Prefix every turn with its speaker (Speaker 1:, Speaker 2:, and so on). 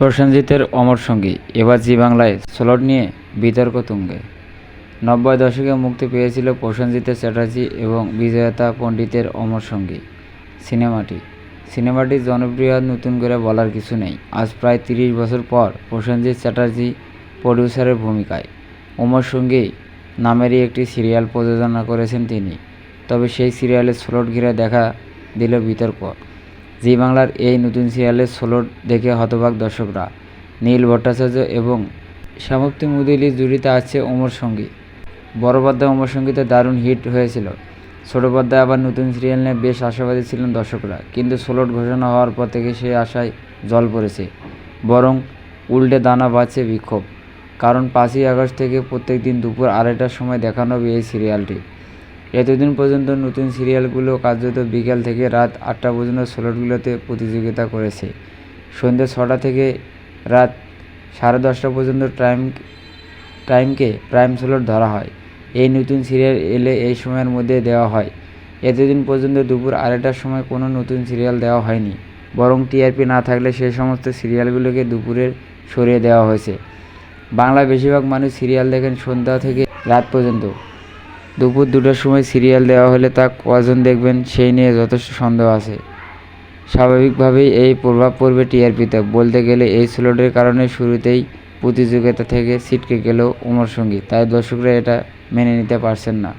Speaker 1: প্রসেনজিতের অমর সঙ্গী। এবার জি বাংলায় স্লট নিয়ে বিতর্ক তুঙ্গে। নব্বই দশকে মুক্তি পেয়েছিল প্রসেনজিতের চ্যাটার্জি এবং বিজয়তা পণ্ডিতের অমর সঙ্গী সিনেমাটি। সিনেমাটি জনপ্রিয় নতুন করে বলার কিছু নেই। আজ প্রায় তিরিশ বছর পর প্রসেনজিৎ চ্যাটার্জি প্রডিউসারের ভূমিকায়। অমর সঙ্গী নামেরই একটি সিরিয়াল প্রযোজনা করেছেন তিনি। তবে সেই সিরিয়ালের স্লট ঘিরে দেখা দিল বিতর্ক। জি বাংলার এই নতুন সিরিয়ালের স্লোট দেখে হতবাক দর্শকরা। নীল ভট্টাচার্য এবং শ্যামপ্তি মুদুলি জুড়িতে আছে অমর সঙ্গী। বড় অমর সঙ্গীতে দারুণ হিট হয়েছিল। ছোট পর্দায় আবার নতুন সিরিয়াল নিয়ে বেশ আশাবাদী ছিলেন দর্শকরা, কিন্তু সোলোট ঘোষণা হওয়ার পর থেকে সেই আশায় জল পড়েছে। বরং উল্টে দানা বাঁচছে বিক্ষোভ। কারণ পাঁচই আগস্ট থেকে প্রত্যেক দিন দুপুর আড়াইটার সময় দেখানো হবে এই সিরিয়ালটি এতদিন পর্যন্ত নতুন সিরিয়ালগুলো কার্যত বিকেল থেকে রাত আটটা পর্যন্ত স্লটগুলোতে প্রতিযোগিতা করেছে। সন্ধ্যে ছটা থেকে রাত সাড়ে দশটা পর্যন্ত টাইম, টাইমকে প্রাইম স্লট ধরা হয়। এই নতুন সিরিয়াল এলে এই সময়ের মধ্যে দেওয়া হয়। এতদিন পর্যন্ত দুপুর আড়াইটার সময় কোনো নতুন সিরিয়াল দেওয়া হয়নি। বরং টিআরপি না থাকলে সেই সমস্ত সিরিয়ালগুলোকে দুপুরের সরিয়ে দেওয়া হয়েছে। বাংলায় বেশিরভাগ মানুষ সিরিয়াল দেখেন সন্ধ্যা থেকে রাত পর্যন্ত। দুপুর দুটোর সময় সিরিয়াল দেওয়া হলে তা কজন দেখবেন সেই নিয়ে যথেষ্ট সন্দেহ আছে। স্বাভাবিকভাবেই এই প্রভাব পড়বে টিআরপিতে। বলতে গেলে এই স্লোডের কারণে শুরুতেই প্রতিযোগিতা থেকে ছিটকে গেল উমর সঙ্গী তাই দর্শকরা এটা মেনে নিতে পারছেন না।